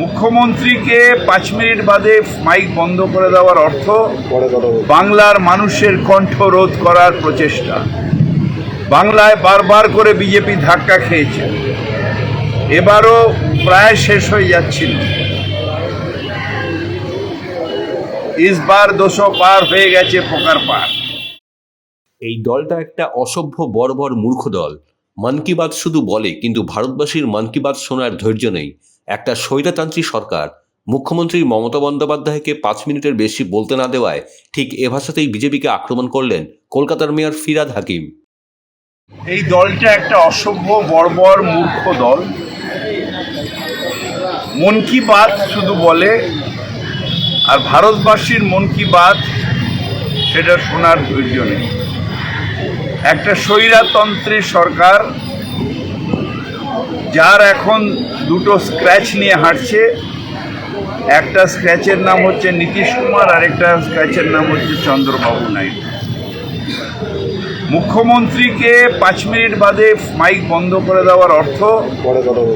মুখ্যমন্ত্রীকে পাঁচ মিনিট বাদে মাইক বন্ধ করে দেওয়ার অর্থ বাংলার মানুষের কণ্ঠ রোধ করার প্রচেষ্টা। বাংলায় বারবার করে বিজেপি ধাক্কা খেয়েছে। এবারও প্রায় শেষ হয়ে যাচ্ছিল। ইসবার দুশো পার হয়ে গেছে পোকার পার এই দলটা একটা অসভ্য বর্বর মূর্খ দল। মন কি বাত শুধু বলে কিন্তু ভারতবাসীর মন কি বাত শোনার ধৈর্য নেই। একটা স্বৈরতান্ত্রিক সরকার। মুখ্যমন্ত্রী মমতা বন্দ্যোপাধ্যায়কে পাঁচ মিনিটের বেশি বলতে না দেওয়ায় ঠিক এ ভাষাতেই বিজেপিকে আক্রমণ করলেন কলকাতার মেয়র ফিরাদ হাকিম। এই দলটা একটা অসভ্য, বর্বর, মূর্খ দল। মন কি বাত শুধু বলে, আর ভারতবাসীর মন কি বাত সেটা শোনার ধৈর্য নেই। একটা স্বৈরাতন্ত্রী সরকার যার এখন দুটো স্ক্র্যাচ নিয়ে হাঁটছে। একটা স্ক্র্যাচের নাম হচ্ছে নীতিশ কুমার আর একটা স্ক্র্যাচের নাম হচ্ছে চন্দ্রবাবু নাইডু। মুখ্যমন্ত্রীকে পাঁচ মিনিট বাদে মাইক বন্ধ করে দেওয়ার অর্থ,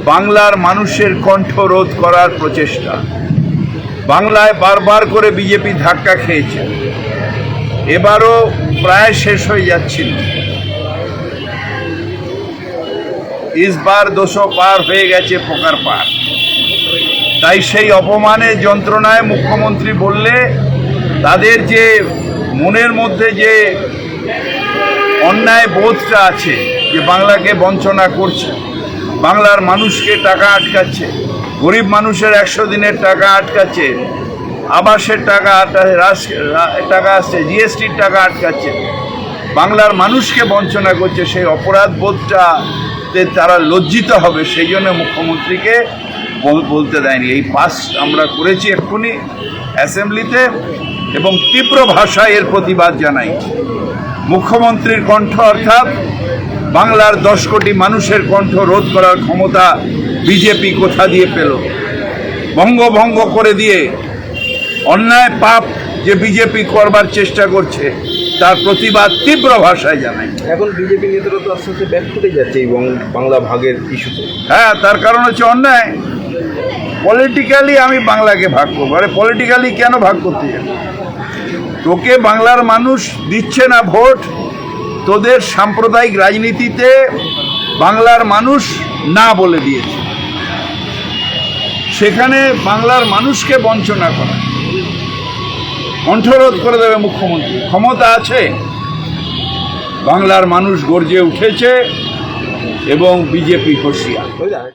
বাংলার মানুষের কণ্ঠ রোধ করার প্রচেষ্টা। বাংলায় বারবার করে বিজেপি ধাক্কা খেয়েছে। এবারও প্রায় শেষ হয়ে যাচ্ছিল। ইসবার দুশো পার হয়ে গেছে পোকার পার। তাই সেই অপমানের যন্ত্রণায় মুখ্যমন্ত্রী বললে, তাদের যে মনের মধ্যে যে অন্যায় বোধটা আছে, যে বাংলাকে বঞ্চনা করছে, বাংলার মানুষকে টাকা আটকাচ্ছে, গরিব মানুষের একশো দিনের টাকা আটকাচ্ছে, আবাসের টাকা টাকা আসছে, জিএসটির টাকা আটকাচ্ছে, বাংলার মানুষকে বঞ্চনা করছে, সেই অপরাধ বোধটাতে তারা লজ্জিত হবে, সেই জন্য মুখ্যমন্ত্রীকে বলতে দেয়নি। এই পাস আমরা করেছি এক্ষুনি অ্যাসেম্বলিতে এবং তীব্র ভাষায় এর প্রতিবাদ জানাই। মুখ্যমন্ত্রীর কণ্ঠ অর্থাৎ বাংলার দশ কোটি মানুষের কণ্ঠ রোধ করার ক্ষমতা বিজেপি কোথা দিয়ে পেল? বঙ্গভঙ্গ করে দিয়ে অন্যায় পাপ যে বিজেপি করবার চেষ্টা করছে, তার প্রতিবাদ তীব্র ভাষায় জানাই। এখন বিজেপি নেতারা তো আস্তে আস্তে ব্যাক করে যাচ্ছে এই বং- বাংলা ভাগের ইস্যুতে। হ্যাঁ তার কারণ হচ্ছে অন্যায়। পলিটিক্যালি আমি বাংলাকে ভাগ করব। আরে পলিটিক্যালি কেন ভাগ করতে যাবে? তোকে বাংলার মানুষ দিচ্ছে না ভোট, তোদের সাম্প্রদায়িক রাজনীতিতে বাংলার মানুষ না বলে দিয়েছে। সেখানে বাংলার মানুষকে বঞ্চনা করা। কণ্ঠরোধ করে দেবে মুখ্যমন্ত্রী। ক্ষমতা আছে? বাংলার মানুষ গর্জে উঠেছে এবং বিজেপি হুঁশিয়ার